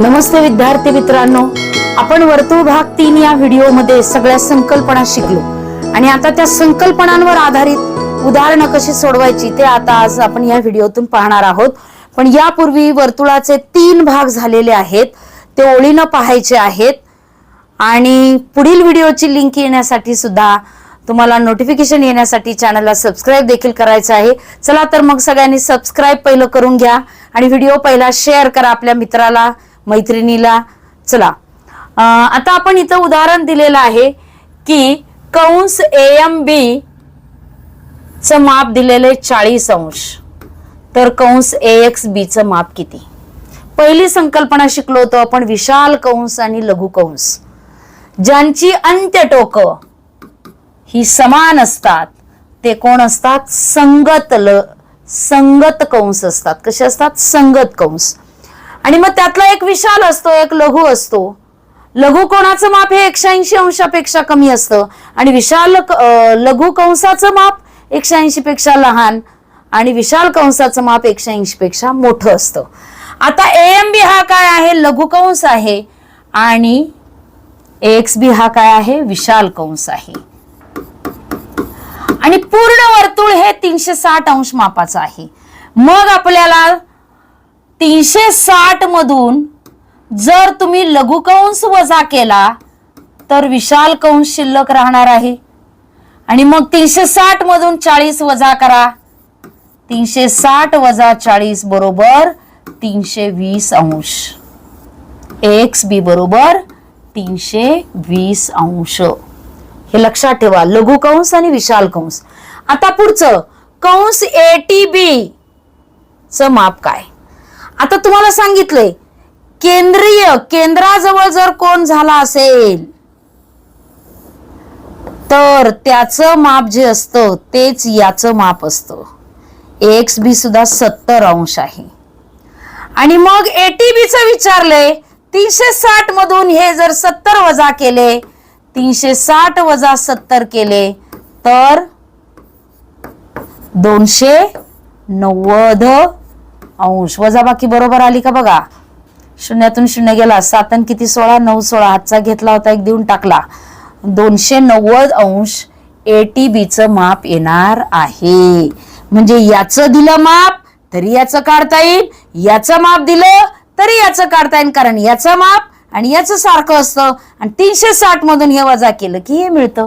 नमस्ते विद्यार्थी मित्रांनो. आपण वर्तुळ भाग तीन या व्हिडिओमध्ये सगळ्या संकल्पना शिकलो. आणि आता त्या संकल्पनांवर आधारित उदाहरणं कशी सोडवायची ते आता आज आपण या व्हिडिओतून पाहणार आहोत. पण यापूर्वी वर्तुळाचे तीन भाग झालेले आहेत. ते ओळीनं पाहायचे आहेत. आणि पुढील व्हिडिओची लिंक येण्यासाठी सुद्धा तुम्हाला नोटिफिकेशन येण्यासाठी चॅनलला सबस्क्राईब देखील करायचं आहे. चला तर मग सगळ्यांनी सबस्क्राईब पहिलं करून घ्या. आणि व्हिडिओ पहिला शेअर करा आपल्या मित्राला. मैत्रिणीला. चला. आता आपण इथं उदाहरण दिलेलं आहे की कंस एम बी च माप दिलेले चाळीस अंश. तर कंस ए एक्स बी च माप किती? पहिली संकल्पना शिकलो होतो आपण विशाल कंस आणि लघु कंस. ज्यांची अंत्य टोक ही समान असतात ते कोण असतात? संगत ल संगत कंस असतात. कसे असतात? संगत कंस. आणि मग त्यातला एक विशाल असतो एक लघु असतो. लघु कोणाचं माप हे एकशे ऐंशी अंशापेक्षा कमी असतं. आणि विशाल लघु कंसाचं माप एकशे ऐंशी पेक्षा लहान आणि विशाल कंसाचं माप एकशे ऐंशी पेक्षा मोठं असतं. आता एम बी हा काय आहे? लघु कंस आहे. आणि एक्स बी हा काय आहे? विशाल कंस आहे. आणि पूर्ण वर्तुळ हे तीनशे साठ अंश मापाचं आहे. मग आपल्याला तीनशे साठ मधून जर तुम्ही लघुकंस वजा केला तर विशाल कंश शिल्लक राहणार आहे. आणि मग तीनशे साठ मधून चाळीस वजा करा. तीनशे साठ वजा चाळीस बरोबर तीनशे वीस अंश. एक्स बी बरोबर तीनशे वीस अंश. हे लक्षात ठेवा लघु कंस आणि विशाल कंस. आता पुढचं कंस ए टी बी च माप काय? आता तुम्हाला सांगितलंय केंद्रीय केंद्राजवळ जर कोण झाला असेल तर त्याचं माप जे असतं तेच याचं माप असतं. एक्स बी सुद्धा सत्तर अंश आहे. आणि मग एटीबीच विचारलंय तीनशे साठ मधून हे जर सत्तर वजा केले तीनशे साठ वजा सत्तर केले तर दोनशे नव्वद अंश वजाबाकी बरोबर आली का बघा? शून्यातून शून्य गेला. सातन किती सोळा? नऊ सोळा. हातचा घेतला होता एक देऊन टाकला. दोनशे नव्वद अंश एटीबीचं माप येणार आहे. म्हणजे याचं दिलं माप तरी याचं काढता येईल. याचं माप दिलं तरी याचं काढता येईल. कारण याचं माप आणि याचं सारखं असतं. आणि तीनशे साठ मधून हे वजा केलं की हे मिळतं.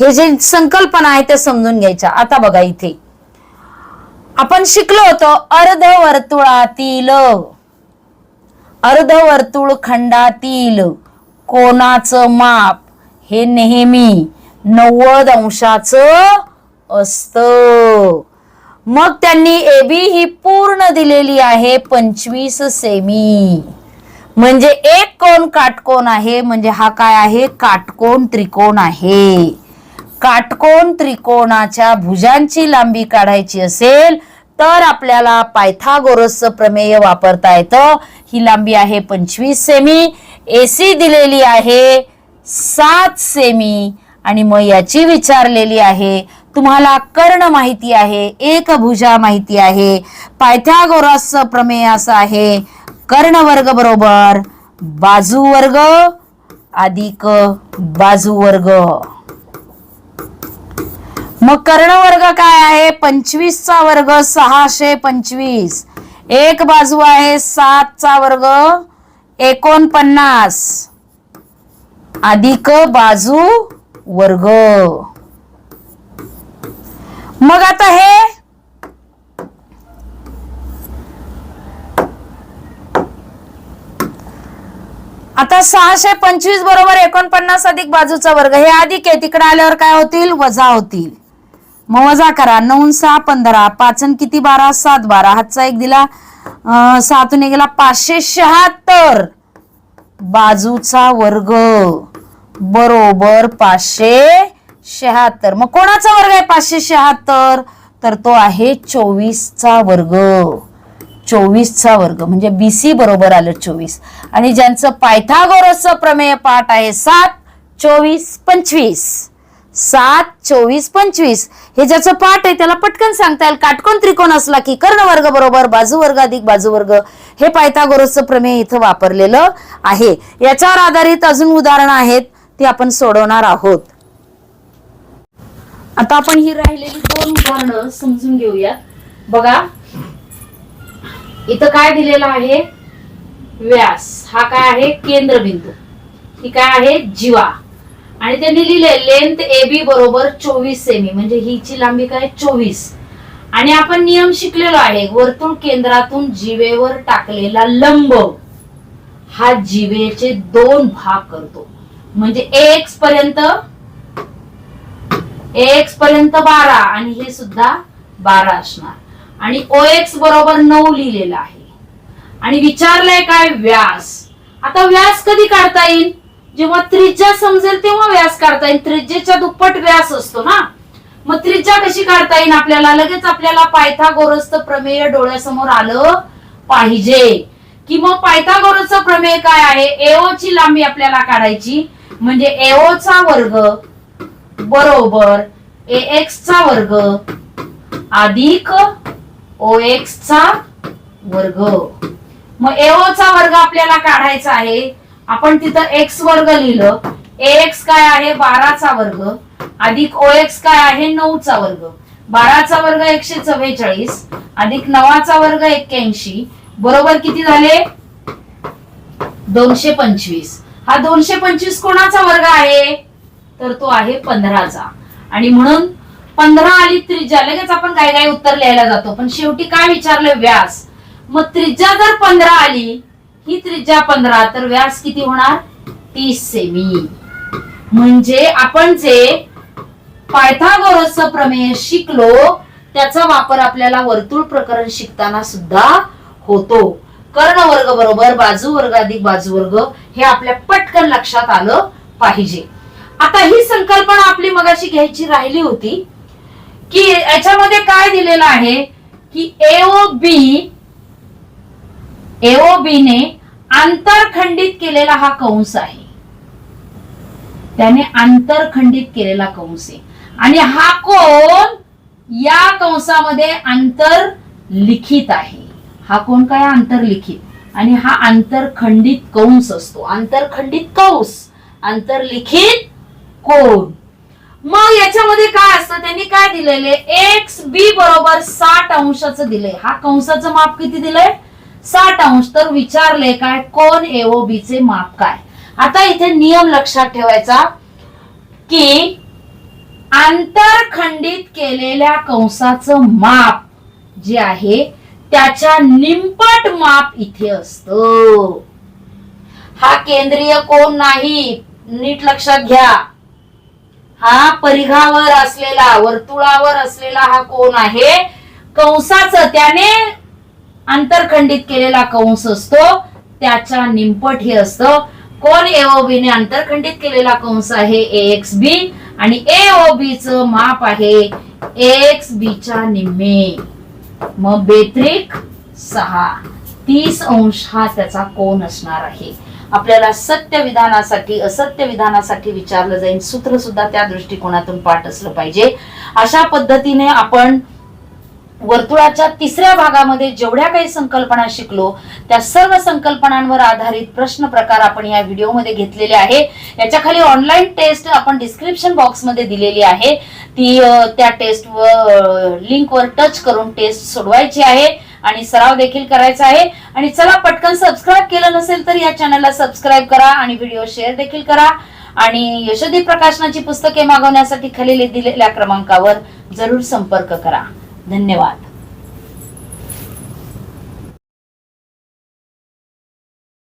हे जे संकल्पना आहे ते समजून घ्यायच्या. आता बघा इथे. आपण शिकलो होतो अर्धवर्तुळातील. अर्धवर्तुळ खंडातील कोणाचं माप? हे नेहमी नव्वद अंशाचं असतं. मग त्यांनी एबी ही पूर्ण दिलेली आहे पंचवीस सेमी म्हणजे एक कोण काटकोण आहे म्हणजे हा काय आहे? काटकोण त्रिकोण आहे. काटकोन त्रिकोणाच्या भुजांची लांबी काढायची असेल तर आपल्याला पायथागोरसचं प्रमेय वापरता येतं. ही लांबी आहे पंचवीस सेमी. एसी दिलेली आहे सात सेमी. आणि मग याची विचारलेली आहे तुम्हाला कर्ण माहिती आहे एक भुजा माहिती आहे. पायथागोरसचं प्रमेय असं आहे कर्ण वर्ग बरोबर बाजू वर्ग अधिक बाजू वर्ग. मग कर्ण वर्ग काय आहे? पंचवीसचा वर्ग सहाशे पंचवीस. एक बाजू आहे सातचा वर्ग एकोणपन्नास. अधिक बाजू वर्ग. मग आता हे आता सहाशे पंचवीस बरोबर एकोणपन्नास अधिक बाजूचा वर्ग. हे अधिक आहे तिकडे आल्यावर काय होतील? वजा होतील. मग वजा करा. नऊ सहा पंधरा. पाचन किती बारा? सात बारा. हातचा एक दिला. सातून गेला पाचशे शहात्तर. बाजूचा वर्ग. बरोबर पाचशे शहात्तर. मग कोणाचा वर्ग आहे पाचशे शहात्तर? तर तो आहे चोवीसचा वर्ग. चोवीसचा वर्ग. म्हणजे बीसी बरोबर आलं चोवीस. आणि ज्यांचं पायथागोरसचं प्रमेय पाठ आहे सात चोवीस पंचवीस. सात चोवीस पंचवीस. हे ज्याचं पाठ आहे त्याला पटकन सांगता येईल. काटकोण त्रिकोण असला की कर्णवर्ग बरोबर बाजू वर्ग अधिक बाजू वर्ग हे पायथागोरसचं प्रमेय इथं वापरलेलं आहे. याच्यावर आधारित अजून उदाहरणं आहेत ती आपण सोडवणार आहोत. आता आपण ही राहिलेली दोन उदाहरणं समजून घेऊया बघा. इथं काय दिलेलं आहे? व्यास. हा काय आहे? केंद्रबिंदू. ही काय आहे? जीवा. आणि त्यांनी लिहिले लेंथ ए बी बरोबर चोवीस सेमी म्हणजे हिची लांबी काय? चोवीस. आणि आपण नियम शिकलेलो आहे वर्तुळ केंद्रातून जीवेवर टाकलेला लंब हा जीवेचे दोन भाग करतो. म्हणजे एक्स पर्यंत एक्स पर्यंत बारा आणि हे सुद्धा बारा असणार. आणि ओ एक्स बरोबर नऊ लिहिलेलं आहे. आणि विचारलंय काय? व्यास. आता व्यास कधी काढता येईल? जेव्हा त्रिज्या समजेल तेव्हा व्यास काढता येईल. त्रिज्येच्या दुप्पट व्यास असतो ना? मग त्रिज्या कशी काढता येईल आपल्याला? लगेच आपल्याला पायथागोरसचं प्रमेय डोळ्यासमोर आलं पाहिजे. की मग पायथागोरसचं प्रमेय काय आहे? एओ ची लांबी आपल्याला काढायची. म्हणजे एओ चा वर्ग बरोबर ए एक्स चा वर्ग अधिक ओ एक्स चा वर्ग. मग एओ चा वर्ग आपल्याला काढायचा आहे आपण तिथं एक्स वर्ग लिहिलं. ए एक्स काय आहे? बाराचा वर्ग. अधिक ओ एक्स काय आहे? नऊचा वर्ग. बाराचा वर्ग एकशे चव्वेचाळीस. अधिक नवाचा वर्ग एक्क्याऐंशी. बरोबर किती झाले? दोनशे पंचवीस. हा दोनशे पंचवीस कोणाचा वर्ग आहे? तर तो आहे पंधराचा. आणि म्हणून पंधरा आली त्रिज्या. लगेच आपण काय काय उत्तर लिहायला जातो. पण शेवटी काय विचारलं व्यास? मग त्रिज्या जर पंधरा आली ही त्रिज्या पंधरा तर व्यास किती होणार? तीस सेमी. म्हणजे आपण जे पायथागोरसचं प्रमेय शिकलो त्याचा वापर आपल्याला वर्तुळ प्रकरण शिकताना सुद्धा होतो. कर्णवर्ग बरोबर बाजू वर्ग अधिक बाजू वर्ग हे आपल्या पटकन लक्षात आलं पाहिजे. आता ही संकल्पना आपली मगाशी घ्यायची राहिली होती की याच्यामध्ये काय दिलेलं आहे की ए ओ बी ने आंतरखंडित केलेला हा कंस आहे. त्याने आंतरखंडित केलेला कंस आहे. आणि हा कोण? या कंसामध्ये आंतर लिखित आहे. हा कोण काय? आंतरलिखित. आणि हा आंतरखंडित कंस असतो. आंतरखंडित कंस. आंतरलिखित कोण? मग याच्यामध्ये काय असतं? त्यांनी काय दिलेले एक्स बी बरोबर साठ अंशाचं दिलंय. हा कंसाचं माप किती दिलंय? साठ अंश तर विचारले काय कोण एओबी चे माप काय? आता इथे नियम लक्षात ठेवायचा की आंतरखंडित केलेल्या कंसाचं माप जे आहे त्याच्या निंपट माप इथे असत. हा केंद्रीय कोण नाही नीट लक्षात घ्या. हा परिघावर असलेला वर्तुळावर असलेला हा कोण आहे. कंसाचं त्याने आंतरखंडित केलेला कंस असतो त्याच्या निंपट हे असतं. कोण एओबी ने आंतरखंडित केलेला कंस आहे? A X B. आणि एओबी च माप आहे एक्स बी च्या निम्मे. मग बेत्रिक सहा. तीस अंश हा त्याचा कोण असणार आहे. आपल्याला सत्य विधानासाठी असत्य विधानासाठी विचारलं जाईल. सूत्र सुद्धा त्या दृष्टिकोनातून पाठ असलं पाहिजे. अशा पद्धतीने आपण वर्तुळाच्या तिसऱ्या भागामध्ये जेवढ्या काही संकल्पना शिकलो त्या सर्व संकल्पनांवर आधारित प्रश्न प्रकार आपण या व्हिडिओमध्ये घेतलेले आहे. याच्या खाली ऑनलाईन टेस्ट आपण डिस्क्रिप्शन बॉक्समध्ये दिलेली आहे. ती त्या टेस्ट लिंकवर टच करून टेस्ट सोडवायची आहे आणि सराव देखील करायचा आहे. आणि चला पटकन सबस्क्राईब केलं नसेल तर या चॅनलला सबस्क्राईब करा आणि व्हिडिओ शेअर देखील करा. आणि यशोदी प्रकाशनाची पुस्तके मागवण्यासाठी खाली दिलेल्या क्रमांकावर जरूर संपर्क करा. धन्यवाद.